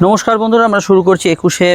নমস্কার বন্ধুরা আমরা শুরু করছি একুশে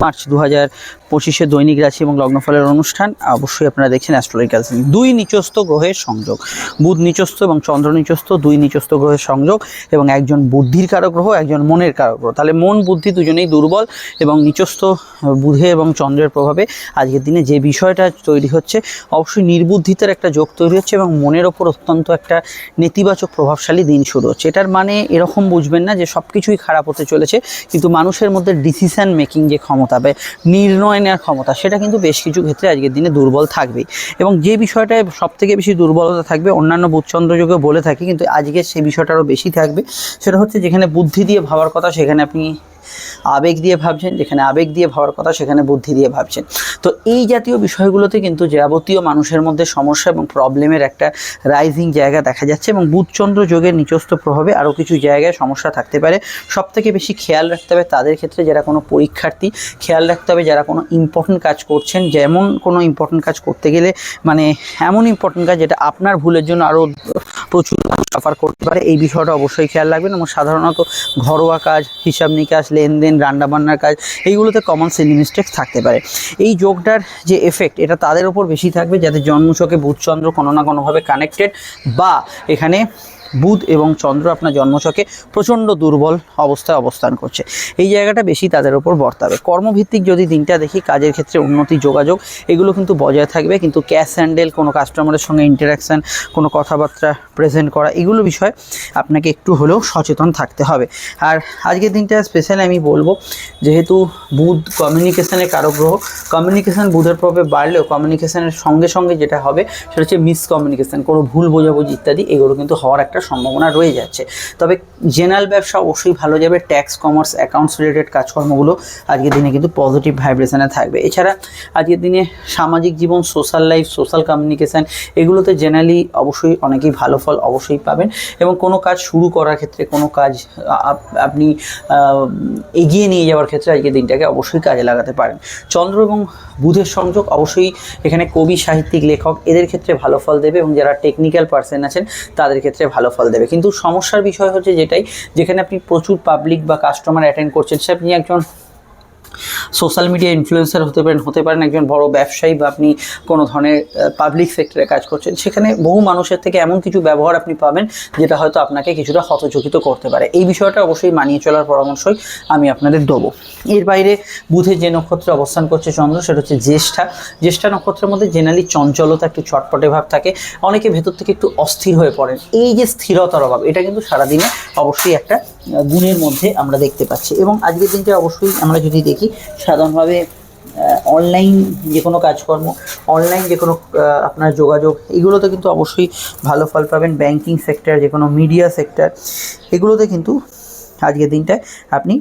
মার্চ দু হাজার পঁচিশে দৈনিক রাশি এবং লগ্নফলের অনুষ্ঠান অবশ্যই আপনারা দেখছেন অ্যাস্ট্রোলজিক্যাল দুই নিচস্থ গ্রহের সংযোগ বুধ নিচস্থ এবং চন্দ্র নিচস্থ দুই নিচস্থ গ্রহের সংযোগ এবং একজন বুদ্ধির কারক গ্রহ একজন মনের কারক গ্রহ। তাহলে মন বুদ্ধি দুজনেই দুর্বল এবং নিচস্থ আহ, বুধে এবং চন্দ্রের প্রভাবে আজকের দিনে যে বিষয়টা তৈরি হচ্ছে অবশ্যই নির্বুদ্ধিতার একটা যোগ তৈরি হচ্ছে এবং মনের ওপর অত্যন্ত একটা নেতিবাচক প্রভাবশালী দিন শুরু হচ্ছে। এটার মানে এরকম বুঝবেন না যে সব কিছুই খারাপ হতে চলেছে কিন্তু মানুষের মধ্যে ডিসিশন মেকিং যে ক্ষমতা বা নির্ণয় নেওয়ার ক্ষমতা, সেটা কিন্তু বেশ কিছু ক্ষেত্রে আজকের দিনে দুর্বল থাকবে এবং যে বিষয়টায় সব থেকে বেশি দুর্বলতা থাকবে, অন্যান্য বুধচন্দ্র যুগে বলে থাকি, কিন্তু আজকে সেই বিষয়টা আরও বেশি থাকবে। সেটা হচ্ছে যেখানে বুদ্ধি দিয়ে ভাবার কথা, সেখানে আপনি আবেগ দিয়ে ভাবছেন, যেখানে আবেগ দিয়ে ভাবার কথা, সেখানে বুদ্ধি দিয়ে ভাবছেন। তো এই জাতীয় বিষয়গুলোতে কিন্তু যাবতীয় মানুষের মধ্যে সমস্যা এবং প্রবলেমের একটা রাইজিং জায়গা দেখা যাচ্ছে এবং বুধচন্দ্র যোগের নিচস্থ প্রভাবে আরও কিছু জায়গায় সমস্যা থাকতে পারে। সব থেকে বেশি খেয়াল রাখতে হবে তাদের ক্ষেত্রে যারা কোনো পরীক্ষার্থী, খেয়াল রাখতে হবে যারা কোনো ইম্পর্টেন্ট কাজ করছেন। যেমন কোনো ইম্পর্টেন্ট কাজ করতে গেলে মানে এমন ইম্পর্টেন্ট কাজ যেটা আপনার ভুলের জন্য আরও প্রচুর সাফার করতে পারে, এই বিষয়টা অবশ্যই খেয়াল রাখবেন এবং সাধারণত ঘরোয়া কাজ, হিসাব নিকাশ, লেনদেন, রান্নাবান্নার কাজ, এইগুলোতে কমন সেলিং মিস্টেক থাকতে পারে। এই যোগটার যে এফেক্ট এটা তাদের ওপর বেশি থাকবে যাদের জন্মছকে বুধচন্দ্র কোনো না কোনোভাবে কানেক্টেড বা এখানে বুধ এবং চন্দ্র আপনার জন্মছকে প্রচণ্ড দুর্বল অবস্থায় অবস্থান করছে। এই জায়গাটা বেশি তাদের ওপর বর্তাবে। কর্মভিত্তিক যদি দিনটা দেখি, কাজের ক্ষেত্রে উন্নতি, যোগাযোগ, এগুলো কিন্তু বজায় থাকবে। কিন্তু ক্যাশ হ্যান্ডেল কোনো কাস্টমারের সঙ্গে ইন্টারাকশান কোনো কথাবার্তা প্রেজেন্ট করা, এগুলো বিষয়ে আপনাকে একটু হলেও সচেতন থাকতে হবে। আর আজকের দিনটা স্পেশালি আমি বলব, যেহেতু বুধ কমিউনিকেশনের কারক গ্রহ কমিউনিকেশন বুধের প্রভাবে বাড়লেও কমিউনিকেশনের সঙ্গে সঙ্গে যেটা হবে, সেটা হচ্ছে মিসকমিউনিকেশন কোনো ভুল বোঝাবুঝি ইত্যাদি, এগুলো কিন্তু হওয়ার একটা সম্ভাবনা রয়ে যাচ্ছে। তবে জেনারেল ব্যবসা অবশ্যই ভালো যাবে। ট্যাক্স কমার্স অ্যাকাউন্টস রিলেটেড কাজকর্মগুলো আজকের দিনে কিন্তু পজিটিভ ভাইব্রেশনে থাকবে। এছাড়া আজকের দিনে সামাজিক জীবন সোশ্যাল লাইফ সোশ্যাল কমিউনিকেশান এগুলোতে জেনারেলি অবশ্যই অনেকেই ভালো ফল অবশ্যই পাবেন এবং কোনো কাজ শুরু করার ক্ষেত্রে, কোনো কাজ আপ- আপনি এগিয়ে নিয়ে যাওয়ার ক্ষেত্রে আজকের দিনটাকে অবশ্যই কাজে লাগাতে পারেন। চন্দ্র এবং বুধের সংযোগ অবশ্যই এখানে কবি, সাহিত্যিক, লেখক এদের ক্ষেত্রে ভালো ফল দেবে এবং যারা টেকনিক্যাল পার্সন আছেন তাদের ক্ষেত্রে ভালো ফল দেবে। কিন্তু সমস্যার বিষয় হচ্ছে যেটাই, যেখানে আপনি প্রচুর পাবলিক বা কাস্টমার অ্যাটেন্ড করছেন, সে আপনি একজন সোশ্যাল মিডিয়া ইনফ্লুয়েন্সার হতে পারেন হতে পারেন একজন বড় ব্যবসায়ী বা আপনি কোনো ধরনের পাবলিক সেক্টরে কাজ করছেন, সেখানে বহু মানুষের থেকে এমন কিছু ব্যবহার আপনি পাবেন যেটা হয়তো আপনাকে কিছুটা হতচকিত করতে পারে। এই বিষয়টা অবশ্যই মানিয়ে চলার পরামর্শই আমি আপনাদের দেবো। এর বাইরে বুধের যে নক্ষত্রে অবস্থান করছে চন্দ্র, সেটা হচ্ছে জ্যেষ্ঠা। জ্যেষ্ঠা নক্ষত্রের মধ্যে জেনারেলি চঞ্চলতা একটু ছটপটে ভাব থাকে, অনেকে ভেতর থেকে একটু অস্থির হয়ে পড়েন। এই যে স্থিরতার অভাব, এটা কিন্তু সারাদিনে অবশ্যই একটা গুণের মধ্যে আমরা দেখতে পাচ্ছি। এবং আজকের দিনটা অবশ্যই আমরা যদি দেখি, সাধারণভাবে অনলাইন যে কোনো কাজকর্ম অনলাইন যে কোনো আপনার যোগাযোগ, এগুলোতে কিন্তু অবশ্যই ভালো ফল পাবেন। ব্যাংকিং সেক্টর যে কোনো মিডিয়া সেক্টর এগুলোতে কিন্তু আজকের দিনটায় আপনি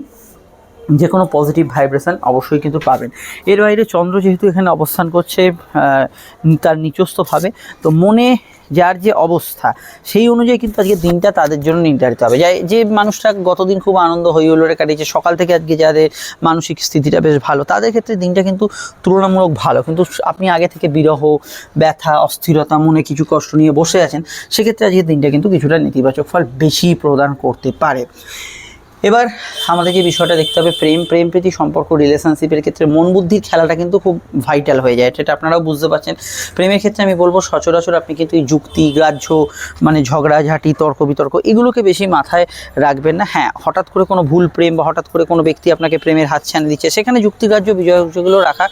যে কোনো পজিটিভ ভাইব্রেশন অবশ্যই কিন্তু পাবেন। এর বাইরে চন্দ্র যেহেতু এখানে অবস্থান করছে তার নিচস্থভাবে, তো মনে যার যে অবস্থা, সেই অনুযায়ী কিন্তু আজকে দিনটা তাদের জন্য নির্ধারিত হবে। যাই যে মানুষটা গতদিন খুব আনন্দ হই হুল্লোড়ে কাটিয়েছে, সকাল থেকে আজকে যাদের মানসিক স্থিতিটা বেশ ভালো, তাদের ক্ষেত্রে দিনটা কিন্তু তুলনামূলক ভালো। কিন্তু আপনি আগে থেকে বিরহ, ব্যথা, অস্থিরতা, মনে কিছু কষ্ট নিয়ে বসে আছেন, সেক্ষেত্রে আজকের দিনটা কিন্তু কিছুটা নেতিবাচক ফল বেশি প্রদান করতে পারে। এবার আমাদের যে বিষয়টা দেখতে হবে প্রেম প্রেম প্রীতি সম্পর্ক রিলেশনশিপের ক্ষেত্রে মন বুদ্ধির খেলাটা কিন্তু খুব ভাইটাল হয়ে যায়, সেটা আপনারাও বুঝতে পারছেন। প্রেমের ক্ষেত্রে আমি বলব সচরাচর আপনি কিন্তু এই যুক্তি, গ্রাহ্য মানে ঝগড়াঝাঁটি তর্ক বিতর্ক এগুলোকে বেশি মাথায় রাখবেন না। হ্যাঁ হঠাৎ করে কোনো ভুল প্রেম বা হঠাৎ করে কোনো ব্যক্তি আপনাকে প্রেমের হাত ছানে দিচ্ছে, সেখানে যুক্তিগ্রাহ্য বিজয়গুলো রাখা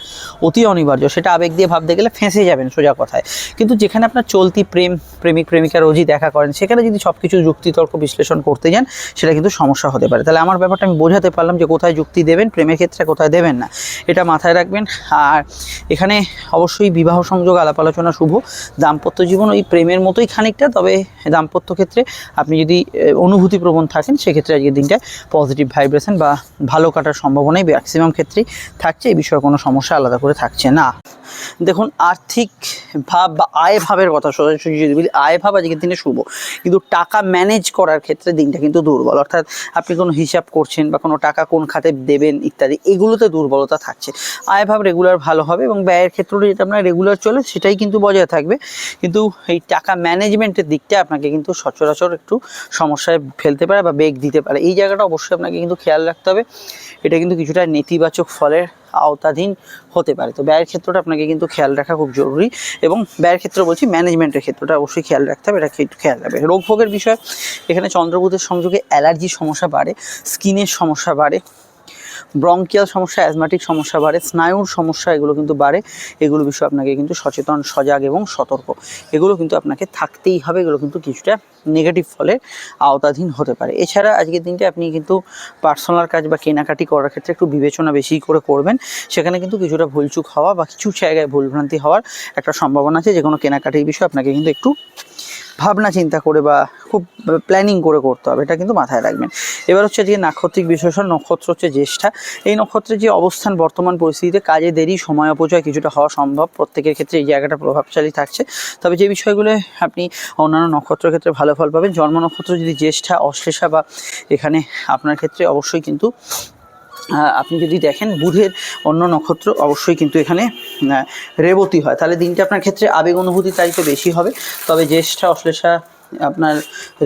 অতি অনিবার্য। সেটা আবেগ দিয়ে ভাবতে গেলে ফেঁসে যাবেন সোজা কথায়। কিন্তু যেখানে আপনার চলতি প্রেম, প্রেমিক প্রেমিকা রোজই দেখা করেন, সেখানে যদি সব কিছু যুক্তিতর্ক বিশ্লেষণ করতে যান, সেটা কিন্তু সমস্যা হতে পারে। তাহলে আমার ব্যাপারটা আমি বোঝাতে পারলাম যে কোথায় যুক্তি দেবেন, প্রেমের ক্ষেত্রে কোথায় দেবেন না। এটা মাথায় রাখবেন। আর এখানে অবশ্যই বিবাহ সংযোগ, আলাপ আলোচনা শুভ। দাম্পত্য জীবন ওই প্রেমের মতোই খানিকটা, তবে দাম্পত্য ক্ষেত্রে আপনি যদি অনুভূতিপ্রবণ থাকেন, সেক্ষেত্রে আজকের দিনটা পজিটিভ ভাইব্রেশন বা ভালো কাটার সম্ভাবনাই ম্যাক্সিমাম ক্ষেত্রেই থাকছে। এই বিষয়ে কোনো সমস্যা আলাদা করে থাকছে না। দেখুন, আর্থিক ভাব বা আয় ভাবের কথা সোজাসুজি যদি বলি, আয় ভাব আজকের দিনে শুভ। কিন্তু টাকা ম্যানেজ করার ক্ষেত্রে দিনটা কিন্তু দুর্বল। অর্থাৎ আপনি কোনো হিসাব করছেন বা কোনো টাকা কোন খাতে দেবেন ইত্যাদি, এগুলোতে দুর্বলতা থাকছে। আয় ভাব রেগুলার ভালো হবে এবং ব্যয়ের ক্ষেত্রে যেটা আপনার রেগুলার চলে সেটাই কিন্তু বজায় থাকবে। কিন্তু এই টাকা ম্যানেজমেন্টের দিকটা আপনাকে কিন্তু সচরাচর একটু সমস্যায় ফেলতে পারে বা বেগ দিতে পারে। এই জায়গাটা অবশ্যই আপনাকে কিন্তু খেয়াল রাখতে হবে। এটা কিন্তু কিছুটা নেতিবাচক ফলের আওতাধীন হতে পারে। তো ব্যয়ের ক্ষেত্রটা আপনাকে কিন্তু খেয়াল রাখা খুব জরুরি এবং ব্যয়ের ক্ষেত্রে বলছি ম্যানেজমেন্টের ক্ষেত্রটা অবশ্যই খেয়াল রাখতে হবে, এটা একটু খেয়াল রাখবে রোগ ভোগের বিষয়, এখানে চন্দ্রবুধের সংযোগে অ্যালার্জির সমস্যা বাড়ে, স্কিনের সমস্যা বাড়ে ব্রঙ্কিয়াল সমস্যা অ্যাজমাটিক সমস্যা বাড়ে, স্নায়ুর সমস্যা এগুলো কিন্তু বাড়ে। এগুলো বিষয়ে আপনাকে কিন্তু সচেতন, সজাগ এবং সতর্ক। এগুলো কিন্তু আপনাকে থাকতেই হবে, এগুলো কিন্তু কিছুটা নেগেটিভ ফলে আওতাধীন হতে পারে। এছাড়া আজকের দিনটা আপনি কিন্তু পার্সোনাল কাজ বা কেনাকাটি করার ক্ষেত্রে একটু বিবেচনা বেশি করে করবেন। সেখানে কিন্তু কিছুটা ভুলচুক হওয়া বা কিছু জায়গায় ভুলভ্রান্তি হওয়ার একটা সম্ভাবনা আছে। যে কোনো কেনাকাটির বিষয়ে আপনাকে কিন্তু একটু ভাবনা চিন্তা করে বা খুব প্ল্যানিং করে করতে হবে, এটা কিন্তু মাথায় রাখবেন। এবার হচ্ছে যে নাক্ষত্রিক বিশেষণ নক্ষত্র হচ্ছে জ্যেষ্ঠা। এই নক্ষত্রের যে অবস্থান, বর্তমান পরিস্থিতিতে কাজে দেরি, সময় অপচয় কিছুটা হওয়া সম্ভব। প্রত্যেকের ক্ষেত্রে এই জায়গাটা প্রভাবশালী থাকছে। তবে যে বিষয়গুলো আপনি অন্যান্য নক্ষত্রের ক্ষেত্রে ভালো ফল পাবেন, জন্ম নক্ষত্র যদি জ্যেষ্ঠা, অশ্লেষা বা এখানে আপনার ক্ষেত্রে অবশ্যই কিন্তু আপনি যদি দেখেন বুধের অন্য নক্ষত্র অবশ্যই কিন্তু এখানে রেবতী হয়। তাহলে দিনটা আপনার ক্ষেত্রে আবেগ অনুভূতি তারিখে বেশি হবে। তবে জ্যেষ্ঠা অশ্লেষা আপনার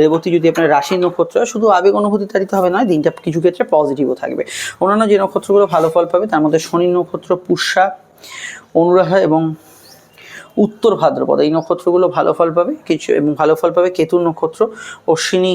রেবতী যদি আপনার রাশি নক্ষত্র হয়, শুধু আবেগ অনুভূতি তারিত হবে নয় দিনটা কিছু ক্ষেত্রে পজিটিভও থাকবে। অন্যান্য যে নক্ষত্রগুলো ভালো ফল পাবে তার মধ্যে শনি নক্ষত্র পুষ্যা অনুরাধা এবং উত্তর ভাদ্রপদ। এই নক্ষত্রগুলো ভালো ফল পাবে কিছু এবং ভালো ফল পাবে কেতুর নক্ষত্র অশ্বিনী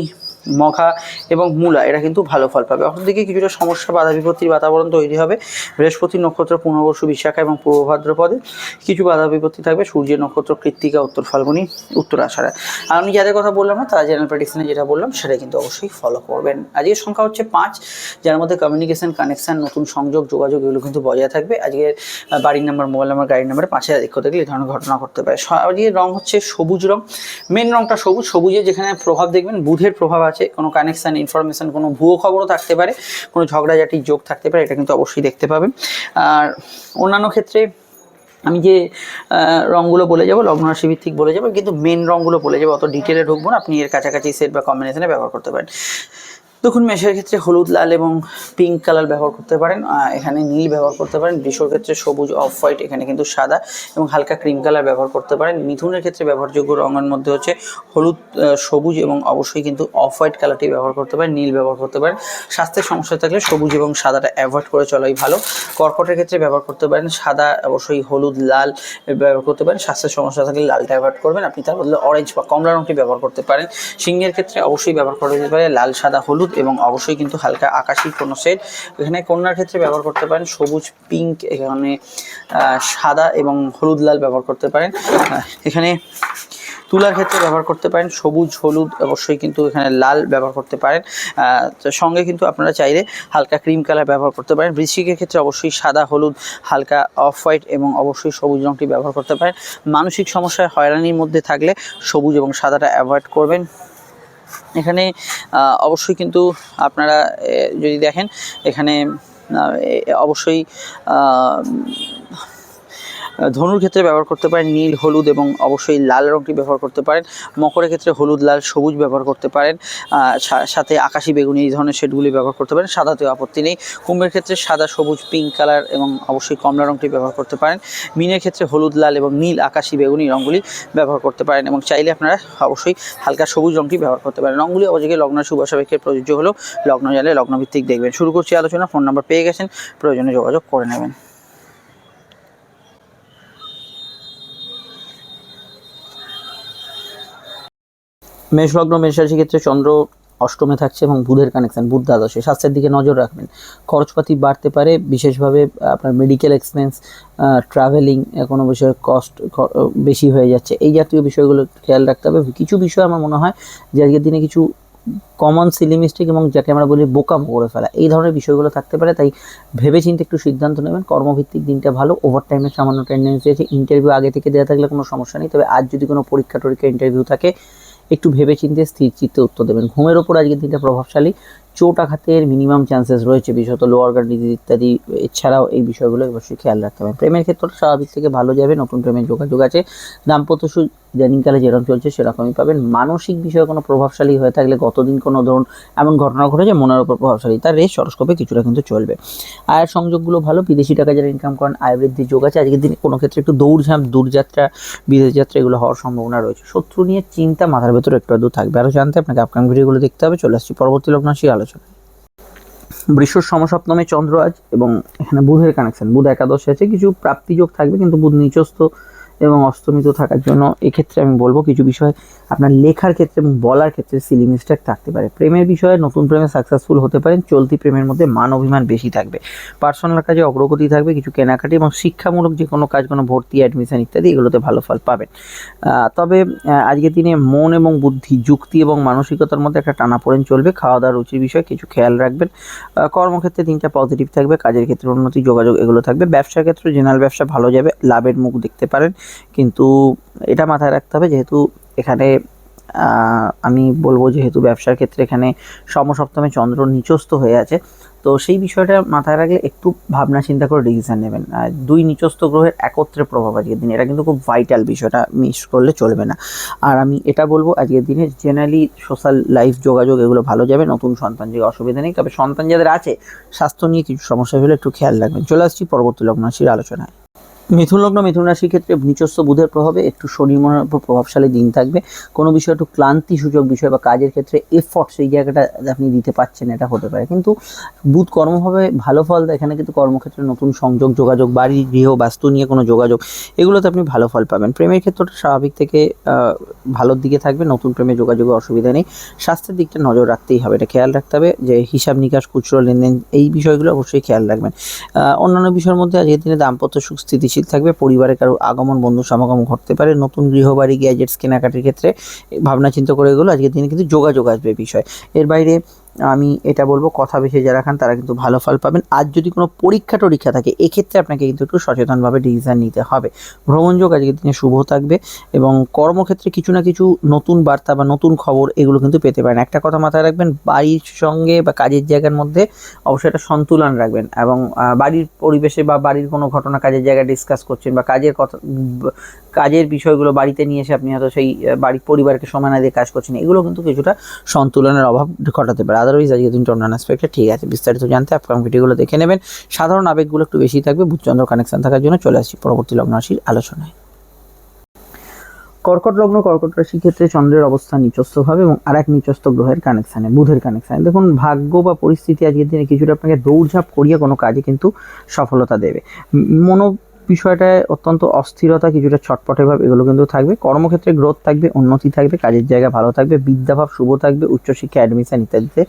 মঘা এবং মূলা এরা কিন্তু ভালো ফল পাবে। অপরদিকে কিছুটা সমস্যা বাধা বিপত্তির বাতাবরণ তৈরি হবে। বৃহস্পতি নক্ষত্র পুনর্বসু বিশাখা এবং পূর্ব ভাদ্রপদে। কিছু বাধা বিপত্তি থাকবে, সূর্যের নক্ষত্র কৃত্তিকা, উত্তর ফাল্গুনি, উত্তর আষাঢ়া। আর আমি যাদের কথা বললাম না, তারা জেনারেল প্রেডিকশনে যেটা বললাম সেটা কিন্তু অবশ্যই ফলো করবেন। আজকের সংখ্যা হচ্ছে পাঁচ, যার মধ্যে কমিউনিকেশন কানেকশন নতুন সংযোগ, যোগাযোগ, এগুলো কিন্তু বজায় থাকবে। আজকের বাড়ির নাম্বার মোবাইল নাম্বার গাড়ির নাম্বারে পাঁচের আধিক্য থাকলে এই ধরনের ঘটনা ঘটতে পারে। আজকের রং হচ্ছে সবুজ রং। মেন রংটা সবুজ সবুজে যেখানে প্রভাব দেখবেন, বুধের প্রভাব আছে কোনো কানেকশান ইনফরমেশান কোনো ভুয়ো খবরও থাকতে পারে, কোনো ঝগড়াঝাটির যোগ থাকতে পারে, এটা কিন্তু অবশ্যই দেখতে পাবেন। আর অন্যান্য ক্ষেত্রে আমি যে রঙগুলো বলে যাব, লগ্ন রাশি ভিত্তিক বলে যাব, কিন্তু মেন রঙগুলো বলে যাব, অত ডিটেলে ঢুকবো না, আপনি এর কাছাকাছি সেট বা কম্বিনেশনে ব্যবহার করতে পারেন। দেখুন মেষের ক্ষেত্রে হলুদ, লাল এবং পিঙ্ক কালার ব্যবহার করতে পারেন। এখানে নীল ব্যবহার করতে পারেন। বৃষর ক্ষেত্রে সবুজ অফ হোয়াইট এখানে কিন্তু সাদা এবং হালকা ক্রিম কালার ব্যবহার করতে পারেন। মিথুনের ক্ষেত্রে ব্যবহারযোগ্য রঙের মধ্যে হচ্ছে হলুদ সবুজ এবং অবশ্যই কিন্তু অফ হোয়াইট কালারটি ব্যবহার করতে পারেন, নীল ব্যবহার করতে পারেন। স্বাস্থ্যের সমস্যা থাকলে সবুজ এবং সাদাটা অ্যাভয়েড করে চলাই ভালো। কর্কটের ক্ষেত্রে ব্যবহার করতে পারেন সাদা, অবশ্যই হলুদ, লাল ব্যবহার করতে পারেন। স্বাস্থ্যের সমস্যা থাকলে লালটা অ্যাভয়েড করবেন। আপনি তার বদলে অরেঞ্জ বা কমলা রঙটি ব্যবহার করতে পারেন। সিংহের ক্ষেত্রে অবশ্যই ব্যবহার করা যেতে পারে লাল, সাদা, হলুদ এবং অবশ্যই কিন্তু হালকা আকাশি কোনো সেট এখানে কন্যার ক্ষেত্রে ব্যবহার করতে পারেন সবুজ পিঙ্ক এখানে সাদা এবং হলুদ লাল ব্যবহার করতে পারেন। এখানে তুলার ক্ষেত্রে ব্যবহার করতে পারেন সবুজ, হলুদ, অবশ্যই কিন্তু এখানে লাল ব্যবহার করতে পারেন। সঙ্গে কিন্তু আপনারা চাইলে হালকা ক্রিম কালার ব্যবহার করতে পারেন। বৃশ্চিকের ক্ষেত্রে অবশ্যই সাদা, হলুদ, হালকা অফ হোয়াইট এবং অবশ্যই সবুজ রঙটি ব্যবহার করতে পারেন। মানসিক সমস্যায় হয়রানির মধ্যে থাকলে সবুজ এবং সাদাটা অ্যাভয়েড করবেন। এখানে অবশ্যই কিন্তু আপনারা যদি দেখেন এখানে অবশ্যই ধনুর ক্ষেত্রে ব্যবহার করতে পারেন, নীল, হলুদ এবং অবশ্যই লাল রঙটি ব্যবহার করতে পারেন। মকরের ক্ষেত্রে হলুদ, লাল, সবুজ ব্যবহার করতে পারেন। সাথে আকাশি বেগুনি এই ধরনের শেডগুলি ব্যবহার করতে পারেন সাদাতেও আপত্তি নেই। কুম্ভের ক্ষেত্রে সাদা, সবুজ পিঙ্ক কালার এবং অবশ্যই কমলা রঙটি ব্যবহার করতে পারেন। মিনের ক্ষেত্রে হলুদ, লাল এবং নীল, আকাশি বেগুনি রঙগুলি ব্যবহার করতে পারেন এবং চাইলে আপনারা অবশ্যই হালকা সবুজ রঙটি ব্যবহার করতে পারেন। রঙগুলি অবশ্যই লগ্ন শুভ শুভাসাবেক্ষের প্রযোজ্য হলেও লগ্ন জালে লগ্নভিত্তিক দেখবেন। শুরু করছি আলোচনা, ফোন নাম্বার পেয়ে গেছেন, প্রয়োজনে যোগাযোগ করে নেবেন। মেষ লগ্ন মেষ রাশির ক্ষেত্রে চন্দ্র অষ্টমে থাকছে এবং বুধের কানেকশন বুধ দ্বাদশে। স্বাস্থ্যের দিকে নজর রাখবেন। খরচপাতি বাড়তে পারে, বিশেষভাবে আপনার মেডিকেল এক্সপেন্স ট্রাভেলিং কোনো বিষয়ে কস্ট বেশি হয়ে যাচ্ছে। এই জাতীয় বিষয়গুলো খেয়াল রাখতে হবে। কিছু বিষয় আমার মনে হয় যে আজকের দিনে কিছু কমন সিলি মিস্টেক এবং যাকে আমরা বলি বোকামো করে ফেলা। এই ধরনের বিষয়গুলো থাকতে পারে, তাই ভেবেচিন্তে একটু সিদ্ধান্ত নেবেন। কর্মভিত্তিক দিনটা ভালো ওভার টাইমের সামান্য টেন্ডেন্সি আছে। ইন্টারভিউ আগে থেকে দেওয়া থাকলে কোনো সমস্যা নেই। তবে আজ যদি কোনো পরীক্ষা টরীক্ষা ইন্টারভিউ থাকে একটু ভেবে চিন্তে স্থির চিত্তে উত্তর দেবেন। ঘুমের ওপর আজকের দিনটা প্রভাবশালী। চোট আঘাতের মিনিমাম চান্সেস রয়েছে, বিশেষত লোয়ার গার্ড ডিজিজ ইত্যাদি। এছাড়াও এই বিষয়গুলো অবশ্যই খেয়াল রাখতে হবে। প্রেমের ক্ষেত্রটা স্বাভাবিক থেকে ভালো যাবে, নতুন প্রেমের যোগাযোগ আছে। দাম্পত্য ইদানিংকালে যেরকম চলছে, সেরকমই পাবেন। মানসিক বিষয়ে কোনো প্রভাবশালী হয়ে থাকলে গতদিন কোনো ধরুন, এমন ঘটনা ঘটেছে, মনের উপর প্রভাবশালী। তার রেস সরস্কোপে কিছুটা কিন্তু চলবে। আয়ের সংযোগগুলো ভালো, বিদেশি টাকা যারা ইনকাম করেন, আয় বৃদ্ধির যোগ আছে। আজকের দিনে কোনো ক্ষেত্রে একটু দৌড়ঝাঁপ, দূরযাত্রা, বিদেশ যাত্রা, এগুলো হওয়ার সম্ভাবনা রয়েছে। শত্রু নিয়ে চিন্তা মাথার ভেতরে একটু আধটু থাকবে। আরও জানতে আপনাকে আপকাম ভিডিওগুলো দেখতে হবে। চলে আসছি পরবর্তী লগ্নাশী আলোচনা বৃষর সমসপ্তমে চন্দ্র আজ এবং এখানে বুধের কানেকশন বুধ একাদশে আছে, কিছু প্রাপ্তিযোগ থাকবে, কিন্তু বুধ নিচস্থ এবং অস্তমিত থাকার জন্য এক্ষেত্রে আমি বলব কিছু বিষয় আপনার লেখার ক্ষেত্রে এবং বলার ক্ষেত্রে সিলি মিস্টেক থাকতে পারে। প্রেমের বিষয়ে নতুন প্রেমে সাকসেসফুল হতে পারেন চলতি প্রেমের মধ্যে মান অভিমান বেশি থাকবে। পার্সোনাল কাজে অগ্রগতি থাকবে কিছু কেনাকাটি এবং শিক্ষামূলক যে কোনো কাজ কোনো ভর্তি অ্যাডমিশন ইত্যাদি এগুলোতে ভালো ফল পাবেন। তবে আহ, আজকের দিনে মন এবং বুদ্ধি যুক্তি এবং মানসিকতার মধ্যে একটা টানাপোড়েন চলবে। খাওয়া দাওয়ার রুচির বিষয়ে কিছু খেয়াল রাখবেন। কর্মক্ষেত্রে দিনটা পজিটিভ থাকবে কাজের ক্ষেত্রে উন্নতি যোগাযোগ এগুলো থাকবে। ব্যবসার ক্ষেত্রে জেনারেল ব্যবসা ভালো যাবে লাভের মুখ দেখতে পারেন। কিন্তু এটা মাথায় রাখতে হবে যেহেতু এখানে আমি বলব যেহেতু ব্যবসার ক্ষেত্রে এখানে সমসপ্তমে চন্দ্র নিচস্থ হয়ে আছে, তো সেই বিষয়টা মাথায় রাখলে একটু ভাবনা চিন্তা করে ডিসিশন নেবেন। দুই নিচস্থ গ্রহের একত্রে প্রভাব আজকের দিনে, এটা কিন্তু খুব ভাইটাল বিষয়টা মিস করলে চলবে না। আর আমি এটা বলব আজকের দিনে জেনারেলি সোশ্যাল লাইফ যোগাযোগ এগুলো ভালো যাবে, নতুন সন্তান যে অসুবিধা নেই, তবে সন্তান যাদের আছে, স্বাস্থ্য নিয়ে কিছু সমস্যা হলে একটু খেয়াল রাখবেন। চলে আসছি পরবর্তী লগ্নাশীর আলোচনায়। মিথুন লগ্ন, মিথুন রাশির ক্ষেত্রে নিচস্থ বুধের প্রভাবে একটু শরীর মনের উপর প্রভাবশালী দিন থাকবে। কোনো বিষয় একটু ক্লান্তি সূচক বিষয় বা কাজের ক্ষেত্রে এফর্ট সেই জায়গাটা আপনি দিতে পারছেন, এটা হতে পারে। কিন্তু বুধ কর্মভাবে ভালো ফল দেয় এখানে কিন্তু কর্মক্ষেত্রে নতুন সংযোগ, যোগাযোগ, বাড়ি, গৃহ, বাস্তু নিয়ে কোনো যোগাযোগ, এগুলোতে আপনি ভালো ফল পাবেন। প্রেমের ক্ষেত্রটা স্বাভাবিক থেকে ভালোর দিকে থাকবে, নতুন প্রেমে যোগাযোগে অসুবিধা নেই। স্বাস্থ্যের দিকটা নজর রাখতেই হবে, এটা খেয়াল রাখতে হবে যে হিসাব নিকাশ, খুচরো লেনদেন, এই বিষয়গুলো অবশ্যই খেয়াল রাখবেন। অন্যান্য বিষয়ের মধ্যে আজকের দিনে দাম্পত্য সুখ স্থিতিশীল থাকবে পরিবারের কারও আগমন, বন্ধু সমাগম ঘটতে পারে, নতুন গৃহবাড়ি গ্যাজেটস কেনাকাটির ক্ষেত্রে ভাবনা চিন্তা করে এগুলো আজকের দিনে কিন্তু যোগাযোগ আসবে বিষয়। এর বাইরে আমি এটা বলব, কথা বেশি যারা খান তারা কিন্তু ভালো ফল পাবেন। আর যদি কোনো পরীক্ষা টরীক্ষা থাকে, এক্ষেত্রে আপনাকে কিন্তু একটু সচেতনভাবে ডিসিশন নিতে হবে। ভ্রমণযোগ আজকের দিনে শুভ থাকবে এবং কর্মক্ষেত্রে কিছু না কিছু নতুন বার্তা বা নতুন খবর এগুলো কিন্তু পেতে পারেন। একটা কথা মাথায় রাখবেন, বাড়ির সঙ্গে বা কাজের জায়গার মধ্যে অবশ্যই একটা সন্তুলন রাখবেন এবং বাড়ির পরিবেশে বা বাড়ির কোনো ঘটনা কাজের জায়গায় ডিসকাস করছেন বা কাজের কথা, কাজের বিষয়গুলো বাড়িতে নিয়ে এসে আপনি হয়তো সেই বাড়ির পরিবারকে সময় না দিয়ে কাজ করছেন, এগুলো কিন্তু কিছুটা সন্তুলনের অভাব ঘটাতে পারে। আদারওয়াইজ আজকে দিনটা অন্যান্য অ্যাসপেক্টে ঠিক আছে, বিস্তারিত জানতে আপকাম ভিডিওগুলো দেখে নেবেন। সাধারণ আবেগগুলো একটু বেশি থাকবে বুধচন্দ্র কানেকশন থাকার জন্য চলে আসছি পরবর্তী লগ্ন রাশির আলোচনায়। কর্কট লগ্ন, কর্কট রাশির ক্ষেত্রে চন্দ্রের অবস্থান নিচস্থভাবে এবং আর এক নিচস্থ গ্রহের কানেকশানে বুধের কানেকশানে দেখুন, ভাগ্য বা পরিস্থিতি আজকের দিনে কিছুটা আপনাকে দৌড়ঝাঁপ করিয়ে কোনো কাজে কিন্তু সফলতা দেবে। মনো বিষয়টায় অত্যন্ত অস্থিরতা, কিছুটা ছটপটে ভাব, এগুলো কিন্তু থাকবে। কর্মক্ষেত্রে গ্রোথ থাকবে, উন্নতি থাকবে, কাজের জায়গা ভালো থাকবে, বিদ্যাভাব শুভ থাকবে, উচ্চশিক্ষা অ্যাডমিশন ইত্যাদিতে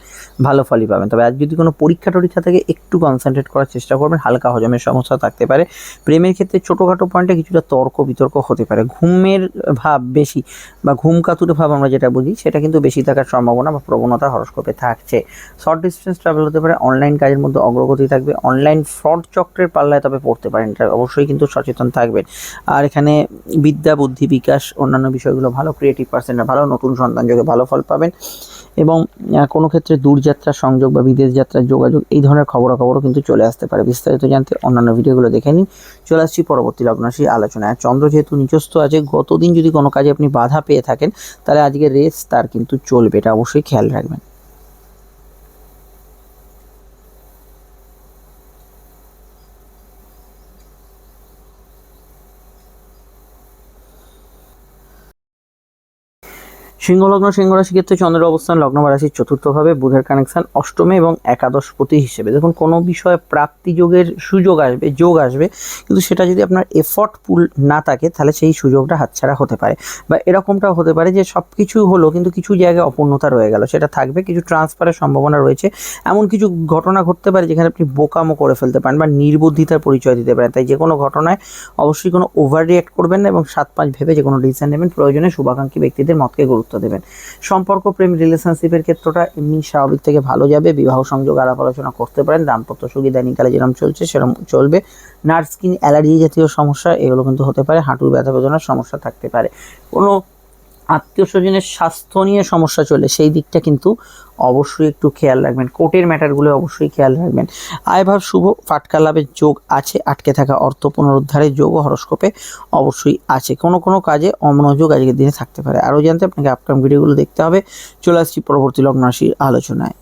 ভালো ফলই পাবেন। তবে আজ যদি কোনো পরীক্ষা টরীক্ষা থাকে একটু কনসেন্ট্রেট করার চেষ্টা করবেন, হালকা হজমের সমস্যা থাকতে পারে। প্রেমের ক্ষেত্রে ছোটোখাটো পয়েন্টে কিছুটা তর্ক, বিতর্ক হতে পারে। ঘুমের ভাব বেশি বা ঘুম কাতুরে ভাব আমরা যেটা বুঝি, সেটা কিন্তু বেশি থাকার সম্ভাবনা বা প্রবণতা হরস্কোপে থাকছে। শর্ট ডিস্টেন্স ট্রাভেল হতে পারে অনলাইন কাজের মধ্যে অগ্রগতি থাকবে অনলাইন ফ্রড চক্রের পাল্লায় তবে পড়তে পারেন, এটা অবশ্যই কিন্তু সচেতন থাকবেন। আর এখানে বিদ্যা, বুদ্ধি, বিকাশ অন্যান্য বিষয়গুলো ভালো ক্রিয়েটিভ পার্সেন্টরা ভালো নতুন সন্তান যোগে ভালো ফল পাবেন। এবং কোনো ক্ষেত্রে দূরযাত্রা, সংযোগ বা বিদেশ যাত্রার যোগাযোগ এই ধরনের খবরাখবরও কিন্তু চলে আসতে পারে। বিস্তারিত জানতে অন্যান্য ভিডিওগুলো দেখে নিন। চলে আসছি পরবর্তী লগ্নাশী আলোচনায়। চন্দ্র যেহেতু নিচস্থ আছে, গতদিন যদি কোনো কাজে আপনি বাধা পেয়ে থাকেন, তাহলে আজকে রেস তার কিন্তু চলবে, এটা অবশ্যই খেয়াল রাখবেন। সিংহলগ্ন সিংহ রাশি ক্ষেত্রে চন্দ্রের অবস্থান লগ্ন রাশির চতুর্থভাবে, বুধের কানেকশন অষ্টমে এবং একাদশ পতি হিসেবে। দেখুন, কোনো বিষয়ে প্রাপ্তি যোগের সুযোগ আসবে, যোগ আসবে, কিন্তু সেটা যদি আপনার এফর্ট পুল না থাকে, তাহলে সেই সুযোগটা হাতছাড়া হতে পারে। বা এরকমটাও হতে পারে যে সব কিছু হলো, কিন্তু কিছু জায়গায় অপূর্ণতা রয়ে গেল। সেটা থাকবে, কিছু ট্রান্সফারের সম্ভাবনা রয়েছে। এমন কিছু ঘটনা ঘটতে পারে যেখানে আপনি বোকামো করে ফেলতে পারেন বা নির্বুদ্ধিতার পরিচয় দিতে পারেন। তাই যে কোনো ঘটনায় অবশ্যই কোনো ওভার রিয়াক্ট করবেন না এবং সাত পাঁচ ভেবে যে কোনো ডিসিশন নেবেন। প্রয়োজনে শুভাকাঙ্ক্ষী ব্যক্তিদের মতকে গুরুত্ব দেবেন। সম্পর্ক, প্রেম রিলেশনশিপের ক্ষেত্রটা এমনি স্বাভাবিক থেকে ভালো যাবে। বিবাহ সংযোগ আলাপ আলোচনা করতে পারেন। দাম্পত্য সুবিধা নিকালে যেরকম চলছে, সেরকম চলবে। নার্স, স্কিন অ্যালার্জি জাতীয় সমস্যা, এগুলো কিন্তু হতে পারে। হাঁটুর ব্যথা বেদনার সমস্যা থাকতে পারে। কোনো আত্মীয় স্বজনের স্বাস্থ্য নিয়ে সমস্যা চলে, সেই দিকটা কিন্তু অবশ্যই একটু খেয়াল রাখবেন। কোর্টের ম্যাটারগুলো অবশ্যই খেয়াল রাখবেন। আয়ভাব শুভ, ফাটকা লাভের যোগ আছে, আটকে থাকা অর্থ পুনরুদ্ধারের যোগ হরস্কোপে অবশ্যই আছে। কোনো কোনো কাজে অমনোযোগ আজকের দিনে থাকতে পারে। আরও জানতে আপনাকে আপকাম ভিডিওগুলো দেখতে হবে। চলে আসছি পরবর্তী লগ্ন রাশির আলোচনায়।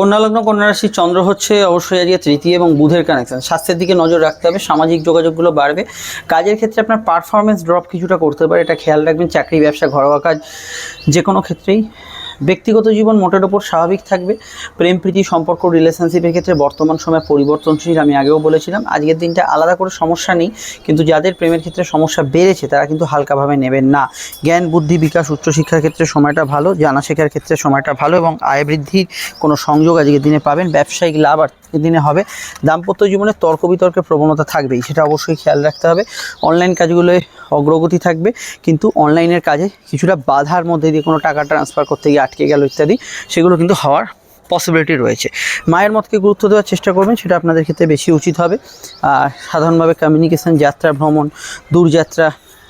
কন্যা লগ্ন, কন্যা রাশি, চন্দ্র হচ্ছে অবশ্যই আজকে তৃতীয় এবং বুধের কানেকশন স্বাস্থ্যের দিকে নজর রাখতে হবে, সামাজিক যোগাযোগগুলো বাড়বে। কাজের ক্ষেত্রে আপনার পারফরমেন্স ড্রপ কিছুটা করতে পারে, এটা খেয়াল রাখবেন। চাকরি, ব্যবসা, ঘরোয়া কাজ যে কোনো ক্ষেত্রেই। ব্যক্তিগত জীবন মোটের ওপর স্বাভাবিক থাকবে। প্রেম, প্রীতি, সম্পর্ক রিলেশনশিপের ক্ষেত্রে বর্তমান সময় পরিবর্তনশীল, আমি আগেও বলেছিলাম। আজকের দিনটা আলাদা করে সমস্যা নেই, কিন্তু যাদের প্রেমের ক্ষেত্রে সমস্যা বেড়েছে, তারা কিন্তু হালকাভাবে নেবেন না। জ্ঞান, বুদ্ধি, বিকাশ, উচ্চশিক্ষার ক্ষেত্রে সময়টা ভালো জানা শেখার ক্ষেত্রে সময়টা ভালো এবং আয় বৃদ্ধির কোনো সংযোগ আজকের দিনে পাবেন। ব্যবসায়িক লাভ আজকের দিনে হবে। দাম্পত্য জীবনে তর্ক বিতর্কের প্রবণতা থাকবেই, সেটা অবশ্যই খেয়াল রাখতে হবে। অনলাইন কাজগুলোয় অগ্রগতি থাকবে, কিন্তু অনলাইনের কাজে কিছুটা বাধার মধ্যে দিয়ে কোনো টাকা ট্রান্সফার করতে গিয়ে আটকে গেল ইত্যাদি, সেগুলো কিন্তু হওয়ার পসিবিলিটি রয়েছে। মায়ের মতকে গুরুত্ব দেওয়ার চেষ্টা করবেন, সেটা আপনাদের ক্ষেত্রে বেশি উচিত হবে। আর সাধারণভাবে কমিউনিকেশন যাত্রা, ভ্রমণ, দূরযাত্রা,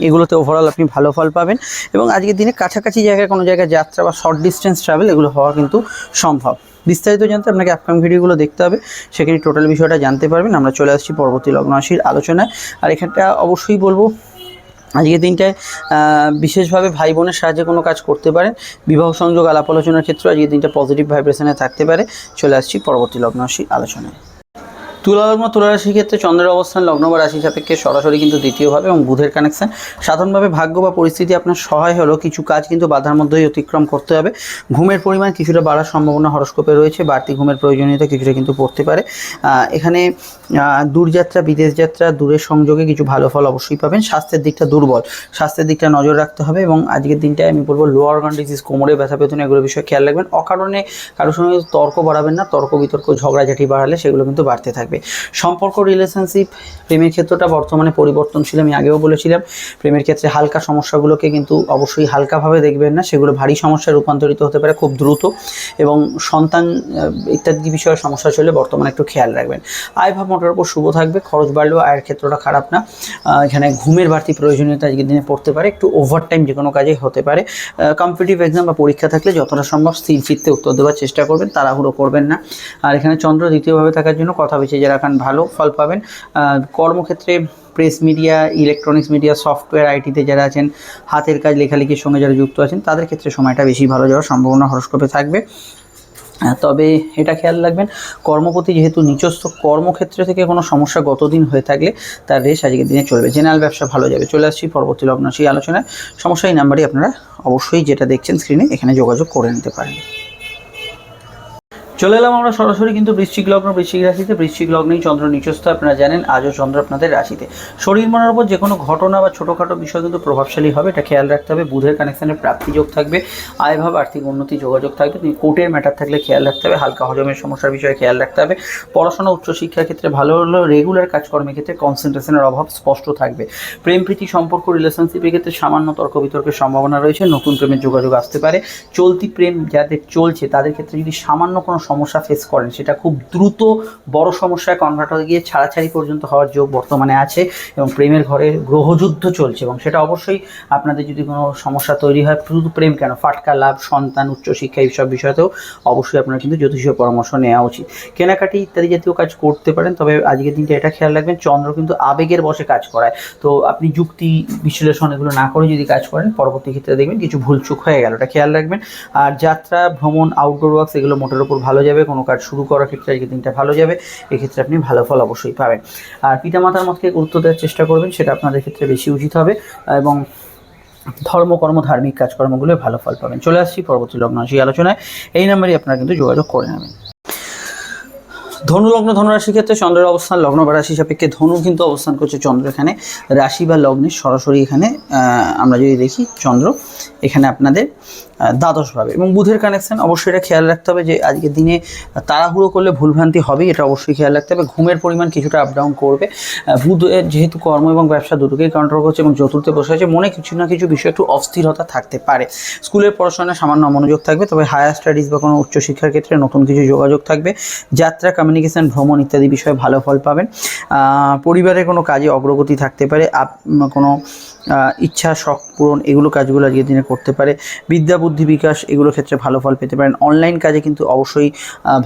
এগুলোতে ওভারঅল আপনি ভালো ফল পাবেন এবং আজকের দিনে কাছাকাছি জায়গায় কোনো জায়গায় যাত্রা বা শর্ট ডিস্টেন্স ট্রাভেল এগুলো হওয়া কিন্তু সম্ভব। বিস্তারিত জানতে আপনাকে আপকাম ভিডিওগুলো দেখতে হবে। সেখানে টোটাল বিষয়টা জানতে পারবেন। আমরা চলে আসছি পরবর্তী লগ্ন রাশির আলোচনায়। আর এখানটা অবশ্যই বলব, আজকের দিনটায় বিশেষভাবে ভাই বোনের সাহায্যে কোনো কাজ করতে পারেন বিবাহ সংযোগ আলাপ আলোচনার ক্ষেত্রে আজকের দিনটা পজিটিভ ভাইব্রেশনে থাকতে পারে। চলে আসছি পরবর্তী লগ্ন রাশি আলোচনায়। তুলা লগ্ন তুলা রাশির ক্ষেত্রে চন্দ্রের অবস্থান লগ্ন বা রাশি সাপেক্ষে সরাসরি কিন্তু দ্বিতীয়ভাবে এবং বুধের কানেকশন সাধারণভাবে ভাগ্য বা পরিস্থিতি আপনার সহায় হলেও কিছু কাজ কিন্তু বাধার মধ্যেই অতিক্রম করতে হবে। ঘুমের পরিমাণ কিছুটা বাড়ার সম্ভাবনা হরস্কোপে রয়েছে, বাড়তি ঘুমের প্রয়োজনীয়তা কিছুটা কিন্তু পড়তে পারে। এখানে দূরযাত্রা বিদেশ যাত্রা দূরের সংযোগে কিছু ভালো ফল অবশ্যই পাবেন। স্বাস্থ্যের দিকটা দুর্বল, স্বাস্থ্যের দিকটা নজর রাখতে হবে এবং আজকের দিনটায় আমি বলব লোয়ার অর্গান ডিজিজ কোমরে ব্যথা বেতনে এগুলো বিষয়ে খেয়াল রাখবেন। অকারণে কারোর সঙ্গে তর্ক বাড়াবেন না, তর্ক বিতর্ক, ঝগড়াঝাটি বাড়ালে সেগুলো কিন্তু বাড়তে থাকবে। সম্পর্ক রিলেশনশিপ প্রেমের ক্ষেত্রটা বর্তমানে পরিবর্তনশীল, আমি আগেও বলেছিলাম। প্রেমের ক্ষেত্রে হালকা সমস্যাগুলোকে কিন্তু অবশ্যই হালকাভাবে দেখবেন না। সেগুলো ভারী সমস্যায় রূপান্তরিত হতে পারে খুব দ্রুত। এবং সন্তান ইত্যাদি বিষয়ে সমস্যা চলে বর্তমানে একটু খেয়াল রাখবেন। আয় ভাব মোটের উপর শুভ থাকবে, খরচ বাড়লেও আয়ের ক্ষেত্রটা খারাপ না। এখানে ঘুমের বাড়তি প্রয়োজনীয়তা আজকের দিনে পড়তে পারে, একটু ওভার টাইম যে কোনো কাজে হতে পারে। কম্পিটিটিভ এক্সাম বা পরীক্ষা থাকলে যতটা সম্ভব স্থির চিত্তে উত্তর দেওয়ার চেষ্টা করবেন, তাড়াহুড়ো করবেন না। আর এখানে চন্দ্র দ্বিতীয়ভাবে থাকার জন্য কথা বেছে যারা রাখান ভালো, ফল পাবেন। কর্মক্ষেত্রে press media electronics media software আইটিতে যারা আছেন, হাতের কাজ, লেখালেখির সঙ্গে যারা যুক্ত আছেন, তাদের ক্ষেত্রে সময়টা বেশি ভালো যাওয়ার সম্ভাবনা হরস্কোপে থাকবে। তবে এটা খেয়াল রাখবেন, কর্মপতি যেহেতু নিচস্থ কর্মক্ষেত্রে থেকে কোনো সমস্যা গতদিন হয়ে থাকলে তার রেশ আজকের দিনে চলবে। জেনারেল ব্যবসা ভালো যাবে। চলে আসছি পরবর্তী লগ্ন সেই আলোচনায়। সমস্যা এই নাম্বারই আপনারা অবশ্যই যেটা দেখছেন স্ক্রিনে এখানে যোগাযোগ করে নিতে পারেন। চলে এলাম আমরা সরাসরি কিন্তু বৃশ্চিক লগ্ন, বৃশ্চিক রাশিতে। বৃশ্চিক লগ্নেই চন্দ্র নিচস্থ, আপনারা জানেন, আজও চন্দ্র আপনাদের রাশিতে। শরীর মনের উপর যে কোনো ঘটনা বা ছোটোখাটো বিষয় কিন্তু প্রভাবশালী হবে, এটা খেয়াল রাখতে হবে। বুধের কানেকশনের প্রাপ্তিযোগ থাকবে, আয়ভাব, আর্থিক উন্নতি, যোগাযোগ থাকবে। কোর্টের ম্যাটার থাকলে খেয়াল রাখতে হবে, হালকা হজমের সমস্যার বিষয়ে খেয়াল রাখতে হবে। পড়াশোনা উচ্চশিক্ষার ক্ষেত্রে ভালো হলেও রেগুলার কাজকর্মের ক্ষেত্রে কনসেন্ট্রেশনের অভাব স্পষ্ট থাকবে। প্রেম, প্রীতি, সম্পর্ক রিলেশনশিপের ক্ষেত্রে সামান্য তর্ক বিতর্কের সম্ভাবনা রয়েছে, নতুন প্রেমের যোগাযোগ আসতে পারে। চলতি প্রেম যাদের চলছে, তাদের ক্ষেত্রে যদি সামান্য কোনো সমস্যা ফেস করেন। সেটা খুব দ্রুত বড় সমস্যায় কনভার্ট হয়ে গিয়ে ছাড়াছাড়ি পর্যন্ত হওয়ার যোগ বর্তমানে আছে এবং প্রেমের ঘরে গ্রহযুদ্ধ চলছে এবং সেটা অবশ্যই আপনাদের যদি কোনো সমস্যা তৈরি হয়, শুধু প্রেম কেন? ফাটকা লাভ, সন্তান, উচ্চশিক্ষা এইসব বিষয়তেও অবশ্যই আপনার কিন্তু জ্যোতিষীয় পরামর্শ নেওয়া উচিত। কেনাকাটি ইত্যাদি জাতীয় কাজ করতে পারেন, তবে আজকের দিনটা এটা খেয়াল রাখবেন, চন্দ্র কিন্তু আবেগের বসে কাজ করায়। তো আপনি যুক্তি বিশ্লেষণ এগুলো না করে যদি কাজ করেন, পরবর্তী ক্ষেত্রে দেখবেন কিছু ভুলচুক হয়ে গেল, এটা খেয়াল রাখবেন। আর যাত্রা, ভ্রমণ আউটডোর ওয়ার্কস এগুলো মোটের উপর ভালো যাবে, কোনো কাজ শুরু করার ক্ষেত্রে আজকের দিনটা ভালো যাবে, এক্ষেত্রে আপনি ভালো ফল অবশ্যই পাবেন। আর পিতামাতার মতকে গুরুত্ব দেওয়ার চেষ্টা করবেন, সেটা আপনাদের ক্ষেত্রে বেশি উচিত হবে এবং ধর্ম, কর্ম, ধার্মিক কাজকর্মগুলো ভালো ফল পাবেন। চলে আসছি পরবর্তী লগ্ন সেই আলোচনায়। এই নাম্বারই আপনারা কিন্তু যোগাযোগ করে নেবেন। ধনু লগ্ন, ধনুরাশির ক্ষেত্রে চন্দ্রের অবস্থান, লগ্ন বা রাশি সাপেক্ষে ধনু কিন্তু অবস্থান করছে চন্দ্র এখানে। রাশি বা লগ্নের সরাসরি এখানে আমরা যদি দেখি, চন্দ্র এখানে আপনাদের দ্বাদশভাবে। এবং বুধের কানেকশন অবশ্যই এটা খেয়াল রাখতে হবে যে আজকের দিনে তাড়াহুড়ো করলে ভুলভ্রান্তি হবেই, এটা অবশ্যই খেয়াল রাখতে হবে। ঘুমের পরিমাণ কিছুটা আপ ডাউন করবে। বুধ যেহেতু কর্ম এবং ব্যবসা দুটোকেই কন্ট্রোল করছে এবং চতুর্থে বসে আছে, মনে কিছু না কিছু বিষয় একটু অস্থিরতা থাকতে পারে। স্কুলের পড়াশোনায় সামান্য মনোযোগ থাকবে, তবে হায়ার স্টাডিজ বা কোনো উচ্চশিক্ষার ক্ষেত্রে নতুন কিছু যোগাযোগ থাকবে। যাত্রা কমিউনিকেশন ভ্রমণ ইত্যাদি বিষয়ে ভালো ফল পাবেন। পরিবারের কোনো কাজে অগ্রগতি থাকতে পারে, আপ কোনো ইচ্ছা, শখ পূরণ, এগুলো কাজগুলো আজকের দিনে করতে পারে। বিদ্যা, বুদ্ধি বিকাশ এগুলো ক্ষেত্রে ভালো ফল পেতে পারেন। অনলাইন কাজে কিন্তু অবশ্যই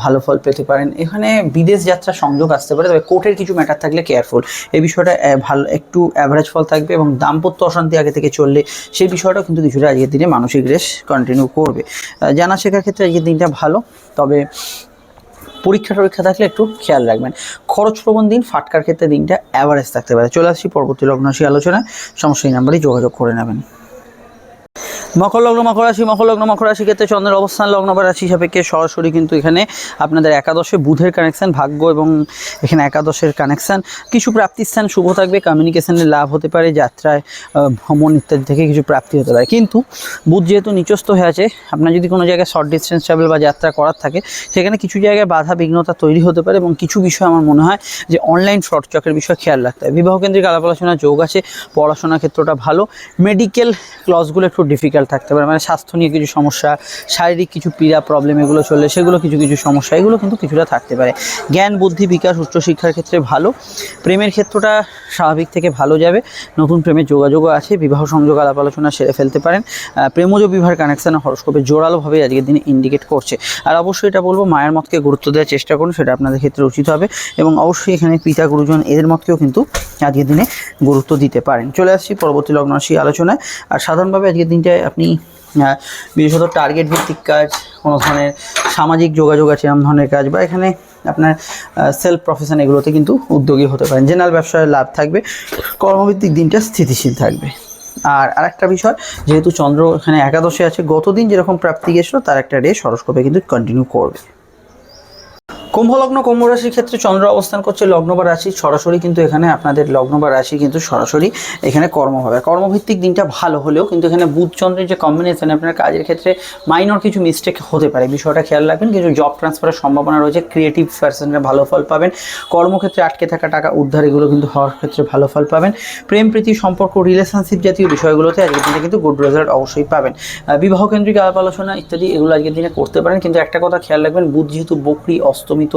ভালো ফল পেতে পারেন। এখানে বিদেশ যাত্রা সংযোগ আসতে পারে, তবে কোর্টের কিছু ম্যাটার থাকলে কেয়ারফুল এই বিষয়টা ভালো, একটু অ্যাভারেজ ফল থাকবে এবং দাম্পত্য অশান্তি আগে থেকে চললে সেই বিষয়টাও কিন্তু কিছুটা আজকের দিনে মানসিক রেশ কন্টিনিউ করবে। জানা শেখার ক্ষেত্রে আজকের দিনটা ভালো, তবে পরীক্ষা টরীক্ষা থাকলে একটু খেয়াল রাখবেন। খরচ প্রবণ দিন, ফাটকার ক্ষেত্রে দিনটা অ্যাভারেজ থাকতে পারে। চলে আসছি পরবর্তী লগ্নরাশি আলোচনা সমস্যা এই নাম্বারেই যোগাযোগ করে নেবেন। মকর লগ্ন, মকর রাশি, মকর লগ্ন, মকর রাশি ক্ষেত্রে চন্দ্রের অবস্থান, লগ্ন বা রাশি সাপেক্ষে সরাসরি কিন্তু এখানে আপনাদের একাদশে বুধের কানেকশান ভাগ্য এবং এখানে একাদশের কানেকশান কিছু প্রাপ্তিস্থান শুভ থাকবে কমিউনিকেশনের লাভ হতে পারে, যাত্রায় ভ্রমণ ইত্যাদি থেকে কিছু প্রাপ্তি হতে পারে। কিন্তু বুধ যেহেতু নিচস্থ হয়ে আছে, আপনার যদি কোনো জায়গায় শর্ট ডিস্টেন্স ট্রাভেল বা যাত্রা করার থাকে, সেখানে কিছু জায়গায় বাধা বিঘ্নতা তৈরি হতে পারে এবং কিছু বিষয় আমার মনে হয় যে অনলাইন শর্ট চকের বিষয়ে খেয়াল রাখতে হবে। বিবাহ কেন্দ্রিক আলাপ আলোচনা যোগ আছে, পড়াশোনার ক্ষেত্রটা ভালো মেডিকেল ক্লসগুলো একটু ডিফিকাল্ট থাকতে পারে। মানে স্বাস্থ্য নিয়ে কিছু সমস্যা, শারীরিক কিছু পীড়া প্রবলেম এগুলো চললে সেগুলো কিছু কিছু সমস্যা, এগুলো কিন্তু কিছুটা থাকতে পারে। জ্ঞান, বুদ্ধি, বিকাশ উচ্চশিক্ষার ক্ষেত্রে ভালো। প্রেমের ক্ষেত্রটা স্বাভাবিক থেকে ভালো যাবে। নতুন প্রেমের যোগাযোগও আছে, বিবাহ সংযোগ, আলাপ আলোচনা সেরে ফেলতে পারেন। প্রেমজ বিবাহের কানেকশান হরস্কোপে জোরালোভাবে আজকের দিনে ইন্ডিকেট করছে। আর অবশ্যই এটা বলব, মায়ের মতকে গুরুত্ব দেওয়ার চেষ্টা করুন, সেটা আপনাদের ক্ষেত্রে উচিত হবে। এবং অবশ্যই এখানে পিতা, গুরুজন, এদের মতকেও কিন্তু আজকের দিনে গুরুত্ব দিতে পারেন। চলে আসছি পরবর্তী লগ্ন আলোচনায়। আর সাধারণভাবে আজকের দিনটায় আপনি বিশেষত টার্গেট ভিত্তিক কাজ, কোনো ধরনের সামাজিক যোগাযোগ আছে এরকম ধরনের কাজ, বা এখানে আপনার সেলফ প্রফেশন এগুলোতে কিন্তু উদ্যোগী হতে পারেন। জেনারেল ব্যবসায় লাভ থাকবে, কর্মভিত্তিক দিনটা স্থিতিশীল থাকবে। আর আরেকটা বিষয়, যেহেতু চন্দ্র এখানে একাদশে আছে, গতদিন যেরকম প্রাপ্তি গেছিল, তার একটা রে সরস্কোপে কিন্তু কন্টিনিউ করবে। কুম্ভ লগ্ন কুম্ভ রাশির ক্ষেত্রে চন্দ্র অবস্থান করছে লগ্ন বা রাশি সরাসরি কিন্তু এখানে আপনাদের লগ্ন বা রাশি কিন্তু সরাসরি এখানে কর্ম হবে। কর্মভিত্তিক দিনটা ভালো হলেও কিন্তু এখানে বুধ চন্দ্রের যে কম্বিনেশন আপনার কাজের ক্ষেত্রে মাইনর কিছু মিস্টেক হতে পারে। বিষয়টা খেয়াল রাখবেন কিছু জব ট্রান্সফারের সম্ভাবনা রয়েছে ক্রিয়েটিভ পার্সনের ভালো ফল পাবেন। কর্মক্ষেত্রে আটকে থাকা টাকা উদ্ধার, এগুলো কিন্তু হওয়ার ক্ষেত্রে ভালো ফল পাবেন। প্রেম, প্রীতি, সম্পর্ক রিলেশনশিপ জাতীয় বিষয়গুলোতে আজকের দিনে কিন্তু গুড রেজাল্ট অবশ্যই পাবেন। বিবাহ কেন্দ্রিক আলাপ আলোচনা ইত্যাদি এগুলো আজকের দিনে করতে পারেন। কিন্তু একটা কথা খেয়াল রাখবেন, বুধ যেহেতু বকরি অস্তমিত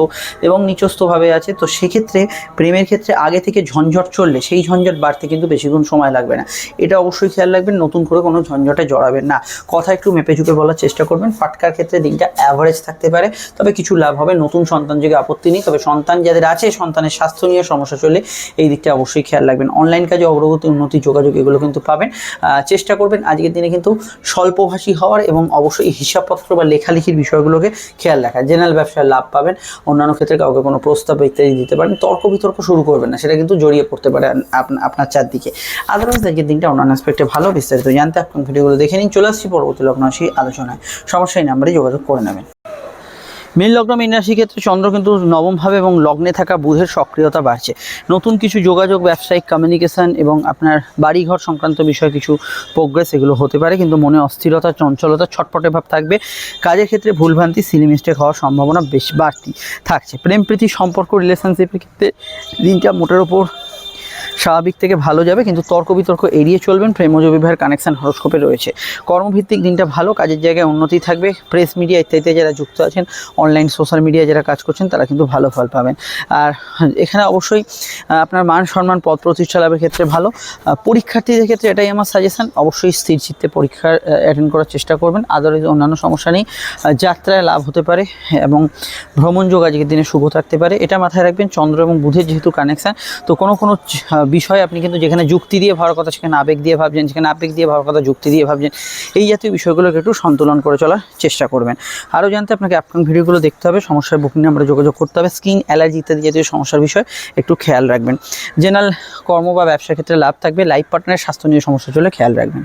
এবং নিচস্থভাবে আছে, তো সেক্ষেত্রে প্রেমের ক্ষেত্রে আগে থেকে ঝঞ্ঝট চললে সেই ঝঞ্ঝট বাড়তে কিন্তু বেশিক্ষণ সময় লাগবে না। এটা অবশ্যই খেয়াল রাখবেন, নতুন করে কোনো ঝঞ্ঝটে জড়াবেন না। কথা একটু মেপে ঝুঁকে বলার চেষ্টা করবেন, ফাটকার ক্ষেত্রে দিনটা অ্যাভারেজ থাকতে পারে, তবে কিছু লাভ হবে। নতুন সন্তান যোগে আপত্তি নেই, তবে সন্তান যাদের আছে, সন্তানের স্বাস্থ্য নিয়ে সমস্যা চললে এই দিকটা অবশ্যই খেয়াল রাখবেন। অনলাইন কাজে অগ্রগতি, উন্নতি, যোগাযোগ এগুলো কিন্তু পাবেন। চেষ্টা করবেন আজকের দিনে কিন্তু স্বল্পভাষী হওয়ার এবং অবশ্যই হিসাবপত্র বা লেখালেখির বিষয়গুলোকে খেয়াল রাখা জেনারেল ব্যবসায় লাভ পাবেন। অন্যান্য ক্ষেত্রে কাউকে কোনো প্রস্তাব ইত্যাদি দিতে পারেন, তর্ক বিতর্ক শুরু করবেন না, সেটা কিন্তু জড়িয়ে পড়তে পারে আপ- আপনার চারদিকে। আদারওয়াইজ আজকের দিনটা অন্যান্য অ্যাসপেক্টে ভালো, বিস্তারিত জানতে আপনার ভিডিওগুলো দেখে নিন। চলে আসছি পরবর্তী লগ্ন আসি আলোচনায়। সমস্যা নাম্বারে যোগাযোগ করে নেবেন। মীন লগ্ন মীন রাশি ক্ষেত্রে চন্দ্র কিন্তু নবমভাবে এবং লগ্নে থাকা বুধের সক্রিয়তা বাড়ছে। নতুন কিছু যোগাযোগ, ব্যবসায়িক কমিউনিকেশান এবং আপনার বাড়িঘর সংক্রান্ত বিষয়ে কিছু প্রোগ্রেস এগুলো হতে পারে, কিন্তু মনে অস্থিরতা, চঞ্চলতা, ছটপটে ভাব থাকবে। কাজের ক্ষেত্রে ভুলভ্রান্তি সিলি মিস্টেক হওয়ার সম্ভাবনা বেশ বাড়তি থাকছে। প্রেম প্রীতি সম্পর্ক রিলেশনশিপের ক্ষেত্রে দিনটা মোটের ওপর স্বাভাবিক থেকে ভালো যাবে, কিন্তু তর্ক বিতর্ক এড়িয়ে চলবেন, প্রেমজ বিবাহের কানেকশন হরস্কোপে রয়েছে। কর্মভিত্তিক দিনটা ভালো, কাজের জায়গায় উন্নতি থাকবে প্রেস মিডিয়া ইত্যাদিতে যারা যুক্ত আছেন অনলাইন সোশ্যাল মিডিয়ায় যারা কাজ করছেন, তারা কিন্তু ভালো ফল পাবেন। আর এখানে অবশ্যই আপনার মান সম্মান পদ প্রতিষ্ঠা লাভের ক্ষেত্রে ভালো। পরীক্ষার্থীদের ক্ষেত্রে এটাই আমার সাজেশান অবশ্যই স্থির চিত্তে পরীক্ষা অ্যাটেন্ড করার চেষ্টা করবেন। আদারওয়াইজ অন্যান্য সমস্যা নেই। যাত্রায় লাভ হতে পারে এবং ভ্রমণ যোগ আজকের দিনে শুভ থাকতে পারে। এটা মাথায় রাখবেন, চন্দ্র এবং বুধের যেহেতু কানেকশান তো কোনো কোনো বিষয়ে, আপনি কিন্তু যেখানে যুক্তি দিয়ে ভাবার কথা, সেখানে আবেগ দিয়ে ভাবছেন, যেখানে আবেগ দিয়ে ভাবার কথা, যুক্তি দিয়ে ভাবছেন, এই জাতীয় বিষয়গুলোকে একটু সন্তুলন করে চলার চেষ্টা করবেন। আরও জানতে আপনাকে আপকামিং ভিডিওগুলো দেখতে হবে, সমস্যার বুকিং আমরা যোগাযোগ করতে হবে স্কিন অ্যালার্জি ইত্যাদি জাতীয় সমস্যার বিষয় একটু খেয়াল রাখবেন। জেনারেল কর্ম বা ব্যবসার ক্ষেত্রে লাভ থাকবে লাইফ পার্টনারের স্বাস্থ্য নিয়ে সমস্যা চলে, খেয়াল রাখবেন।